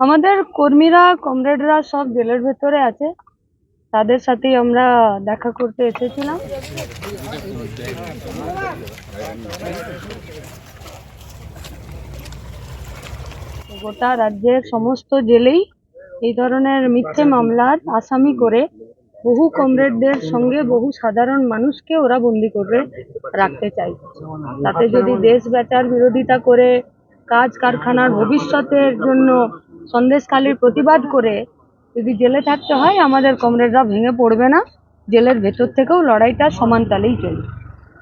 আমাদের কর্মীরা, কমরেডরা সব জেলের ভেতরে আছে। তাদের সাথেই আমরা দেখা করতে এসেছিলাম। গোটা রাজ্যের সমস্ত জেলেই এই ধরনের মিথ্যে মামলার আসামি করে বহু কমরেডদের সঙ্গে বহু সাধারণ মানুষকে ওরা বন্দি করে রাখতে চাই তাতে যদি দেশ বেচার বিরোধিতা করে, কাজ কারখানার ভবিষ্যতের জন্য সন্দেশখালির প্রতিবাদ করে যদি জেলে থাকতে হয় আমাদের কমরেডরা ভেঙে পড়বে না। জেলের ভেতর থেকেও লড়াইটা সমান তালেই চলবে।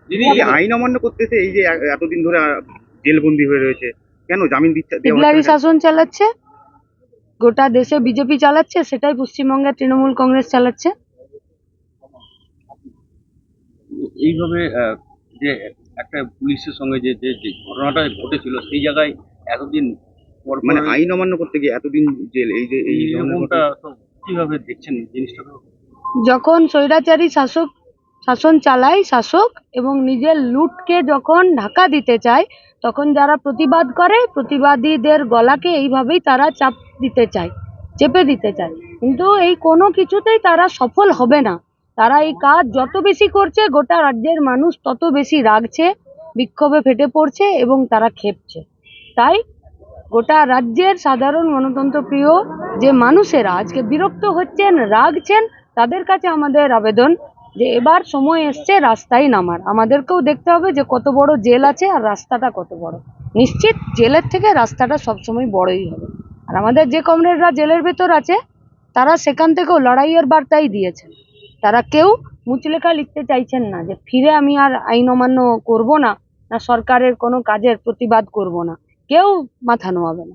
দিদি এই যে আইন অমান্য করতেছে এই যে এতদিন ধরে জেলবন্দি হয়ে রয়েছে কেন জামিন দিচ্ছে? শাসন চালাচ্ছে গোটা দেশে বিজেপি চালাচ্ছে সেটাই পশ্চিমবঙ্গের তৃণমূল কংগ্রেস চালাচ্ছে। এইভাবে যে একটা পুলিশের সঙ্গে যে যে ঘটনাটা ঘটেছিল সেই জায়গায় এতদিন মানে আইন অমান্য করতে গিয়ে এতদিন জেল এই যে এই কীভাবে দেখছেন জিনিসটা যখন স্বৈরাচারী শাসক শাসন চালায় শাসক এবং নিজের লুটকে যখন ঢাকা দিতে চায় তখন যারা প্রতিবাদ করে প্রতিবাদীদের গলাকে এইভাবেই তারা চাপ দিতে চায় চেপে দিতে চায়। কিন্তু এই কোনো কিছুতেই তারা সফল হবে না। তারা এই কাজ যত বেশি করছে গোটা রাজ্যের মানুষ তত বেশি রাগছে বিক্ষোভে ফেটে পড়ছে এবং তারা খেপছে তাই গোটা রাজ্যের সাধারণ গণতন্ত্র প্রিয় যে মানুষেরা আজকে বিরক্ত হচ্ছেন, রাগছেন, তাদের কাছে আমাদের আবেদন যে এবার সময় এসছে রাস্তায় নামার। আমাদেরকেও দেখতে হবে যে কত বড় জেল আছে আর রাস্তাটা কত বড়। নিশ্চিত জেলের থেকে রাস্তাটা সবসময় বড়ই হবে। আর আমাদের যে কমরেডরা জেলের ভেতর আছে, তারা সেখান থেকেও লড়াইয়ের বার্তাই দিয়েছেন। তারা কেউ মুচলেখা লিখতে চাইছেন না যে ফিরে আমি আর আইন অমান্য করব না না সরকারের কোনো কাজের প্রতিবাদ করব না। কেউ মাথা নোয়াবে না।